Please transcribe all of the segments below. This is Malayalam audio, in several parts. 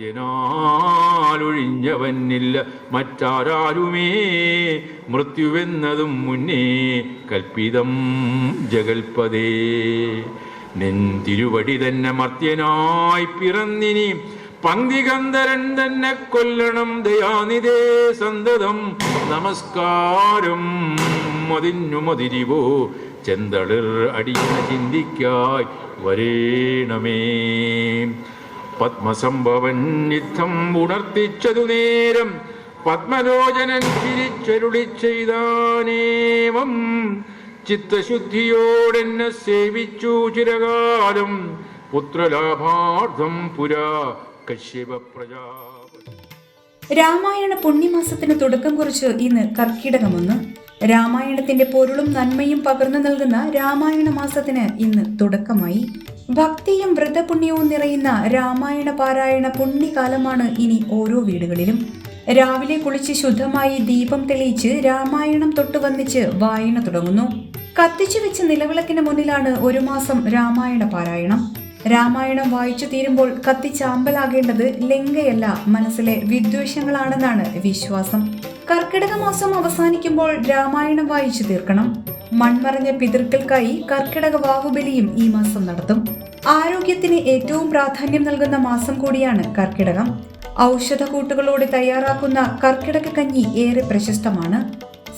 മർത്യനാലൊഴിഞ്ഞവനില്ല മറ്റാരാരുമേ? മൃത്യുവെന്നതും മുന്നേ കൽപ്പിതം ജഗൽപതേ. നെന്തിരുവടി തിരുവടി തന്നെ മർത്യനായി പിറന്നിനി പന്തികന്ധരൻ തന്നെ കൊല്ലണം ദയാനിതേ സന്തതം. നമസ്കാരം മതിഞ്ഞു മതിരിവോ? ചെന്തളിർ അടിയ ചിന്തിക്കായി വരേണമേ. പത്മസംഭവൻ നിത്തം ഉണർത്തിച്ചതു നേരം പത്മലോചനൻ ചിരിച്ചരുളി ചെയ്താനേവം. ചിത്തശുദ്ധിയോടെന്നെ സേവിച്ചു ചിരകാലം. പുത്രലാഭാർത്ഥം പുരാ കശ്യപ പ്രജാ രാമായണ പുണ്യമാസത്തിന് തുടക്കം കുറിച്ച് ഇന്ന് കർക്കിടകമൊന്ന്. രാമായണത്തിന്റെ പൊരുളും നന്മയും പകർന്നു നൽകുന്ന രാമായണ മാസത്തിന് ഇന്ന് തുടക്കമായി. ഭക്തിയും വ്രതപുണ്യവും നിറയുന്ന രാമായണ പാരായണ പുണ്യകാലമാണ് ഇനി ഓരോ വീടുകളിലും. രാവിലെ കുളിച്ച് ശുദ്ധമായി ദീപം തെളിയിച്ച് രാമായണം തൊട്ട് വന്നിച്ച് വായന തുടങ്ങുന്നു. കത്തിച്ചു വെച്ച നിലവിളക്കിന് മുന്നിലാണ് ഒരു മാസം രാമായണ പാരായണം. രാമായണം വായിച്ചു തീരുമ്പോൾ കത്തിച്ചാമ്പലാകേണ്ടത് ലങ്കയല്ല മനസ്സിലെ വിദ്വേഷങ്ങളാണെന്നാണ് വിശ്വാസം. കർക്കിടക മാസം അവസാനിക്കുമ്പോൾ രാമായണം വായിച്ചു തീർക്കണം. മൺമറഞ്ഞ പിതൃക്കൾക്കായി കർക്കിടക വാവുബലിയും ഈ മാസം നടത്തും. ആരോഗ്യത്തിന് ഏറ്റവും പ്രാധാന്യം നൽകുന്ന മാസം കൂടിയാണ് കർക്കിടകം. ഔഷധക്കൂട്ടുകളോടെ തയ്യാറാക്കുന്ന കർക്കിടക കഞ്ഞി ഏറെ പ്രശസ്തമാണ്.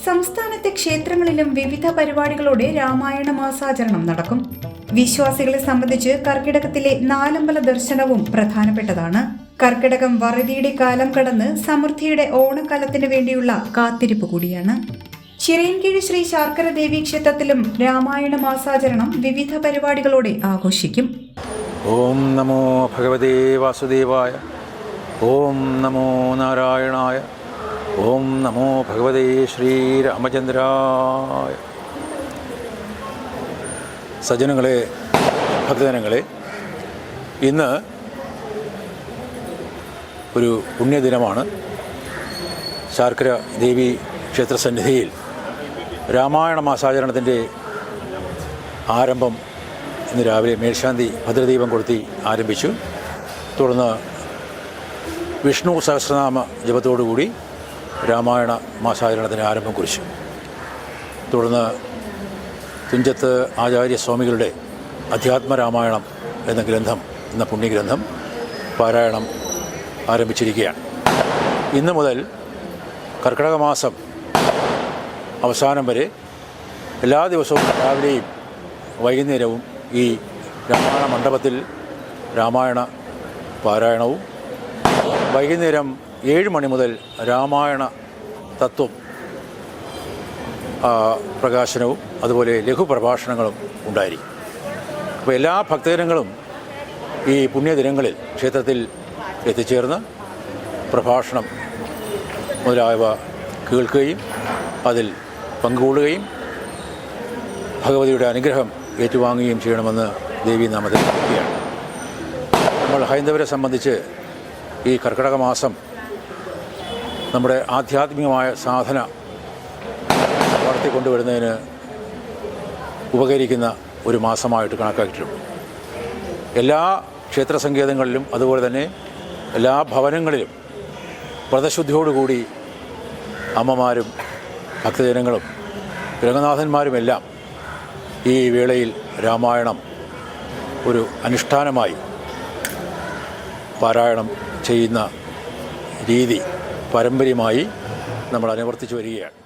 സംസ്ഥാനത്തെ ക്ഷേത്രങ്ങളിലും വിവിധ പരിപാടികളോടെ രാമായണ മാസാചരണം നടക്കും. വിശ്വാസികളെ സംബന്ധിച്ച് കർക്കിടകത്തിലെ നാലമ്പല ദർശനവും പ്രധാനപ്പെട്ടതാണ്. കർക്കിടകം വറുതിയുടെ കാലം കടന്ന് സമൃദ്ധിയുടെ ഓണക്കാലത്തിന് വേണ്ടിയുള്ള കാത്തിരിപ്പ് കൂടിയാണ്. ചിറയൻകീഴ് ശ്രീ ശാർക്കര ദേവി ക്ഷേത്രത്തിലും രാമായണ മാസാചരണം വിവിധ പരിപാടികളോടെ ആഘോഷിക്കും. ഓം നമോ ഭഗവതേ വാസുദേവായ ഓം നമോ നാരായണായ ഓം നമോ ഭഗവതേ ശ്രീരാമചന്ദ്രായ സജ്ജനങ്ങളെ ഭക്തജനങ്ങളെ ഇന്ന് ഒരു പുണ്യദിനമാണ്. ശാർക്കര ദേവി ക്ഷേത്രസന്നിധിയിൽ രാമായണ മാസാചരണത്തിന്റെ ആരംഭം ഇന്ന് രാവിലെ മേൽശാന്തി ഭദ്രദീപം കൊളുത്തി ആരംഭിച്ചു. തുടർന്ന് വിഷ്ണു സഹസ്രനാമ ജപത്തോടുകൂടി രാമായണ മാസാചരണത്തിന് ആരംഭം കുറിച്ചു. തുടർന്ന് തുഞ്ചത്ത് ആചാര്യസ്വാമികളുടെ അധ്യാത്മരാമായണം എന്ന ഗ്രന്ഥം എന്ന പുണ്യഗ്രന്ഥം പാരായണം ആരംഭിച്ചിരിക്കുകയാണ്. ഇന്ന് മുതൽ കർക്കിടക മാസം അവസാനം വരെ എല്ലാ ദിവസവും രാവിലെയും വൈകുന്നേരവും ഈ രാമായണ മണ്ഡപത്തിൽ രാമായണ പാരായണവും വൈകുന്നേരം ഏഴ് മണി മുതൽ രാമായണ തത്വം പ്രകാശനവും അതുപോലെ ലഘുപ്രഭാഷണങ്ങളും ഉണ്ടായിരിക്കും. അപ്പോൾ എല്ലാ ഭക്തജനങ്ങളും ഈ പുണ്യദിനങ്ങളിൽ ക്ഷേത്രത്തിൽ എത്തിച്ചേർന്ന് പ്രഭാഷണം മുതലായവ കേൾക്കുകയും അതിൽ പങ്കുകൊള്ളുകയും ഭഗവതിയുടെ അനുഗ്രഹം ഏറ്റുവാങ്ങുകയും ചെയ്യണമെന്ന് ദേവി നാമത്തിൽ പറയുകയാണ് നമ്മൾ ഹൈന്ദവരെ സംബന്ധിച്ച് ഈ കർക്കിടക മാസം നമ്മുടെ ആധ്യാത്മികമായ സാധന വളർത്തിക്കൊണ്ടുവരുന്നതിന് ഉപകരിക്കുന്ന ഒരു മാസമായിട്ട് കണക്കാക്കിയിട്ടുണ്ട്. എല്ലാ ക്ഷേത്ര സങ്കേതങ്ങളിലും അതുപോലെ തന്നെ എല്ലാ ഭവനങ്ങളിലും വ്രതശുദ്ധിയോടുകൂടി അമ്മമാരും ഭക്തജനങ്ങളും രംഗനാഥന്മാരുമെല്ലാം ഈ വേളയിൽ രാമായണം ഒരു അനുഷ്ഠാനമായി പാരായണം ചെയ്യുന്ന രീതി പാരമ്പര്യമായി നമ്മൾ അനുവർത്തിച്ചു വരികയാണ്.